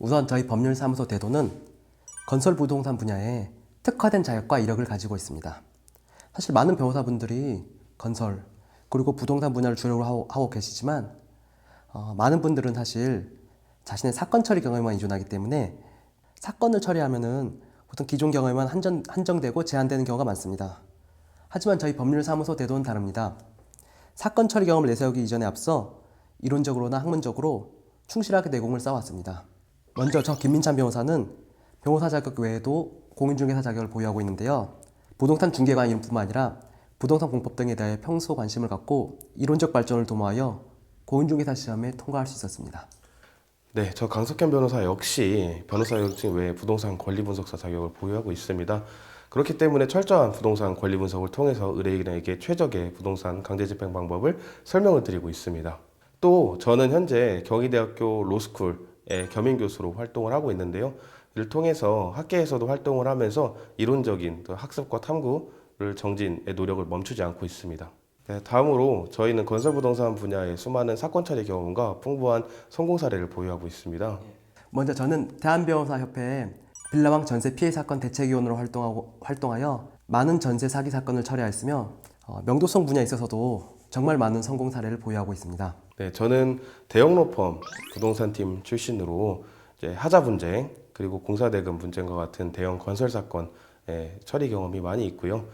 우선 저희 법률사무소 대도는 건설 부동산 분야에 특화된 자격과 이력을 가지고 있습니다. 사실 많은 변호사분들이 건설 그리고 부동산 분야를 주력으로 하고, 하고 계시지만 어, 많은 분들은 사실 자신의 사건 처리 경험에만 의존하기 때문에 사건을 처리하면은 보통 기존 경험에만 한정, 한정되고 제한되는 경우가 많습니다. 하지만 저희 법률사무소 대도는 다릅니다. 사건 처리 경험을 내세우기 이전에 앞서 이론적으로나 학문적으로 충실하게 내공을 쌓아왔습니다. 먼저 저 김민찬 변호사는 변호사 자격 외에도 공인중개사 자격을 보유하고 있는데요. 부동산 중개관인뿐만 아니라 부동산 공법 등에 대해 평소 관심을 갖고 이론적 발전을 도모하여 공인중개사 시험에 통과할 수 있었습니다. 네, 저 강석현 변호사 역시 변호사 자격증 외에 부동산 권리 분석사 자격을 보유하고 있습니다. 그렇기 때문에 철저한 부동산 권리 분석을 통해서 의뢰인에게 최적의 부동산 강제 집행 방법을 설명을 드리고 있습니다. 또 저는 현재 경희대학교 로스쿨의 겸임 교수로 활동을 하고 있는데요. 이를 통해서 학계에서도 활동을 하면서 이론적인 또 학습과 탐구를 정진의 노력을 멈추지 않고 있습니다. 네, 다음으로 저희는 건설부동산 분야의 수많은 사건 처리 경험과 풍부한 성공 사례를 보유하고 있습니다. 먼저 저는 대한변호사협회에 빌라왕 전세 피해 사건 대책위원으로 활동하고, 활동하여 많은 전세 사기 사건을 처리하였으며 어, 명도성 분야에 있어서도 정말 많은 성공 사례를 보유하고 있습니다. 네, 저는 대형 로펌 부동산팀 출신으로 하자 분쟁 그리고 공사대금 분쟁과 같은 대형 건설 사건의 처리 경험이 많이 있고요.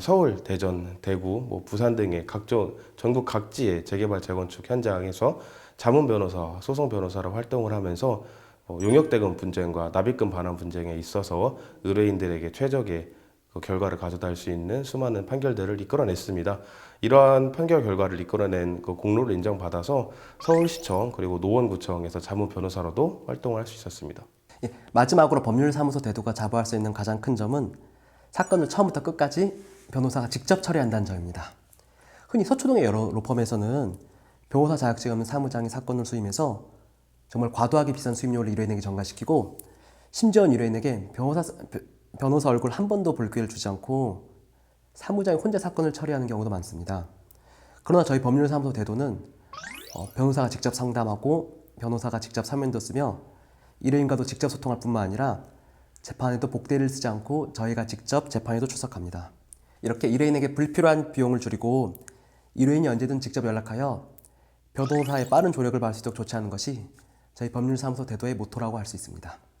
서울, 대전, 대구, 뭐 부산 등의 각종 전국 각지의 재개발 재건축 현장에서 자문 변호사, 소송 변호사로 활동을 하면서 어, 용역 대금 분쟁과 납입금 반환 분쟁에 있어서 의뢰인들에게 최적의 그 결과를 가져다 줄수 있는 수많은 판결들을 이끌어냈습니다. 이러한 판결 결과를 이끌어낸 그 공로를 인정받아서 서울시청 그리고 노원구청에서 자문 변호사로도 활동을 할 수 있었습니다. 예, 마지막으로 법률사무소 대도가 자부할 수 있는 가장 큰 점은 사건을 처음부터 끝까지 변호사가 직접 처리한다는 점입니다. 흔히 서초동의 여러 로펌에서는 변호사 자격증 없는 사무장이 사건을 수임해서 정말 과도하게 비싼 수임료를 의뢰인에게 전가시키고 심지어 의뢰인에게 변호사, 변호사 얼굴 한 번도 볼 기회를 주지 않고 사무장이 혼자 사건을 처리하는 경우도 많습니다. 그러나 저희 법률사무소 대도는 어, 변호사가 직접 상담하고 변호사가 직접 서면도 쓰며 의뢰인과도 직접 소통할 뿐만 아니라 재판에도 복대를 쓰지 않고 저희가 직접 재판에도 출석합니다. 이렇게 의뢰인에게 불필요한 비용을 줄이고 의뢰인이 언제든 직접 연락하여 변호사의 빠른 조력을 받을 수 있도록 조치하는 것이 저희 법률사무소 대도의 모토라고 할 수 있습니다.